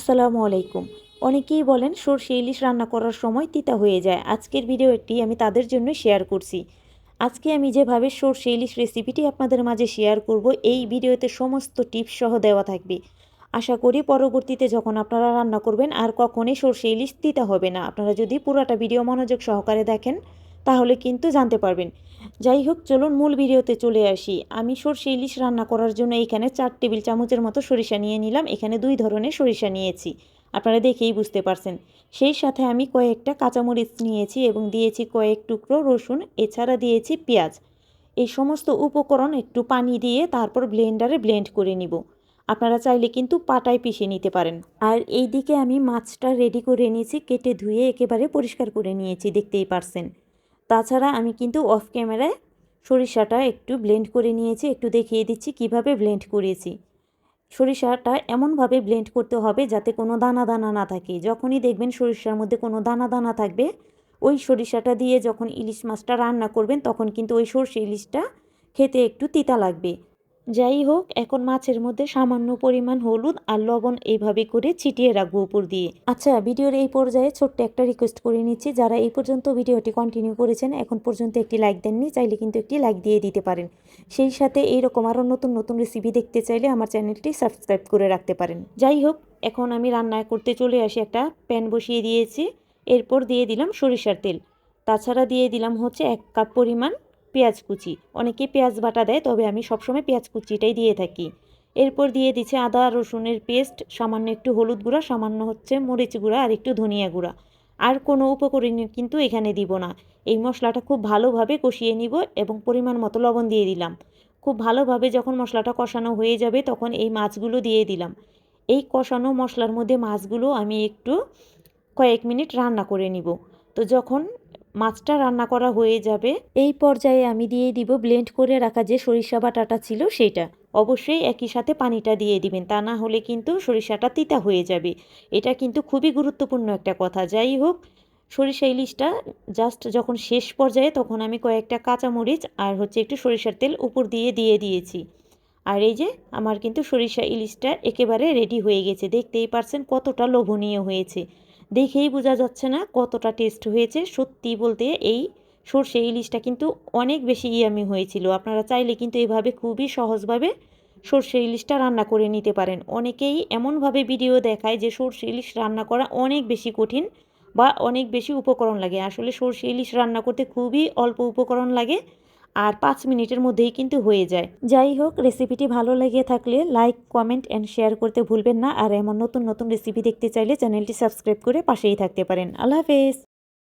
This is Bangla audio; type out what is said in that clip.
আসসালামু আলাইকুম। অনেকেই বলেন, সর্ষে ইলিশ রান্না করার সময় তিতা হয়ে যায়। আজকের ভিডিওটি আমি তাদের জন্য শেয়ার করছি। আজকে আমি যেভাবে সর্ষে ইলিশ রেসিপিটি আপনাদের মাঝে শেয়ার করব, এই ভিডিওতে সমস্ত টিপস সহ দেওয়া থাকবে। আশা করি পরবর্তীতে যখন আপনারা রান্না করবেন, আর কখনই সর্ষে ইলিশ তিতা হবে না। আপনারা যদি পুরোটা ভিডিও মনোযোগ সহকারে দেখেন, তাহলে কিন্তু জানতে পারবেন। যাই হোক চলুন মূল ভিডিওতে চলে আসি। আমি সর্ষে ইলিশ রান্না করার জন্য এখানে চার টেবিল চামচের মতো সরিষা নিয়ে নিলাম। এখানে দুই ধরনের সরিষা নিয়েছি। আপনারা দেখেই বুঝতে পারছেন। সেই সাথে আমি কয়েকটা কাঁচামরিচ নিয়েছি এবং দিয়েছি কয়েক টুকরো রসুন, এছাড়া দিয়েছি পেঁয়াজ। এই সমস্ত উপকরণ একটু পানি দিয়ে তারপর ব্লেন্ডারে ব্লেন্ড করে নিব। আপনারা চাইলে কিন্তু পাটায় পিষে নিতে পারেন। আর এই দিকে আমি মাছটা রেডি করে নিয়েছি, কেটে ধুয়ে একেবারে পরিষ্কার করে নিয়েছি, দেখতেই পারছেন। তাছাড়া আমি কিন্তু অফ ক্যামেরায় সরিষাটা একটু ব্লেন্ড করে নিয়েছি, একটু দেখিয়ে দিচ্ছি কীভাবে ব্লেন্ড করেছি। সরিষাটা এমনভাবে ব্লেন্ড করতে হবে যাতে কোনো দানা দানা না থাকে। যখনই দেখবেন সরিষার মধ্যে কোনো দানা দানা থাকবে, ওই সরিষাটা দিয়ে যখন ইলিশ মাছটা রান্না করবেন, তখন কিন্তু ওই সর্ষে ইলিশটা খেতে একটু তিতা লাগবে। যাই হোক, এখন মাছের মধ্যে সামান্য পরিমাণ হলুদ আর লবণ এইভাবে করে ছিটিয়ে রাখব উপর দিয়ে। আচ্ছা ভিডিওর এই পর্যায়ে ছোট্ট একটা রিকোয়েস্ট করে নিচ্ছি। যারা এই পর্যন্ত ভিডিওটি কন্টিনিউ করেছেন, এখন পর্যন্ত একটি লাইক দেননি, চাইলে কিন্তু একটি লাইক দিয়ে দিতে পারেন। সেই সাথে এইরকম আরও নতুন নতুন রেসিপি দেখতে চাইলে আমার চ্যানেলটি সাবস্ক্রাইব করে রাখতে পারেন। যাই হোক, এখন আমি রান্না করতে চলে আসি একটা প্যান বসিয়ে দিয়েছি। এরপর দিয়ে দিলাম সরিষার তেল। তাছাড়া দিয়ে দিলাম হচ্ছে এক কাপ পরিমাণ পেঁয়াজ কুচি। অনেকে পেঁয়াজ বাটা দেয়, তবে আমি সবসময় পেঁয়াজ কুচিটাই দিয়ে থাকি। এরপর দিয়ে দিচ্ছে আদা, রসুনের পেস্ট, সামান্য একটু হলুদ গুঁড়া, সামান্য হচ্ছে মরিচ গুঁড়া আর একটু ধনিয়া গুঁড়া। আর কোনো উপকরণ কিন্তু এখানে দিব না। এই মশলাটা খুব ভালোভাবে কষিয়ে নিব এবং পরিমাণ মতো লবণ দিয়ে দিলাম। খুব ভালোভাবে যখন মশলাটা কষানো হয়ে যাবে, তখন এই মাছগুলো দিয়ে দিলাম। এই কষানো মশলার মধ্যে মাছগুলো আমি একটু কয়েক মিনিট রান্না করে নিব। তো যখন মাছটা রান্না করা হয়ে যাবে। এই পর্যায়ে আমি দিয়ে দিব ব্লেন্ড করে রাখা যে সরিষা বাটাটা ছিল সেটা। অবশ্যই একই সাথে পানিটা দিয়ে দিবেন, তা না হলে কিন্তু সরিষাটা তিতা হয়ে যাবে। এটা কিন্তু খুবই গুরুত্বপূর্ণ একটা কথা। যাই হোক, সরিষা ইলিশটা জাস্ট যখন শেষ পর্যায়ে তখন আমি কয়েকটা কাঁচামরিচ আর হচ্ছে একটু সরিষার তেল উপর দিয়ে দিয়ে দিয়েছি। আর এই যে আমার কিন্তু সরিষা ইলিশটা একেবারে রেডি হয়ে গেছে। দেখতেই পারছেন কতটা লোভনীয় হয়েছে। দেখেই বোঝা যাচ্ছে না কতটা টেস্ট হয়েছে। সত্যি বলতে এই সর্ষে ইলিশটা কিন্তু অনেক বেশি ইয়ামি হয়েছিল। আপনারা চাইলে কিন্তু এভাবে খুবই সহজভাবে সর্ষে ইলিশটা রান্না করে নিতে পারেন। অনেকেই এমনভাবে ভিডিও দেখায় যে সর্ষে ইলিশ রান্না করা অনেক বেশি কঠিন বা অনেক বেশি উপকরণ লাগে। আসলে সর্ষে ইলিশ রান্না করতে খুবই অল্প উপকরণ লাগে। আর পাঁচ মিনিটের মধ্যেই কিন্তু হয়ে যায়। যাই হোক রেসিপিটি ভালো লেগে থাকলে লাইক কমেন্ট অ্যান্ড শেয়ার করতে ভুলবেন না। আর এমন নতুন নতুন রেসিপি দেখতে চাইলে চ্যানেলটি সাবস্ক্রাইব করে পাশেই থাকতে পারেন। আল্লাহ হাফেজ!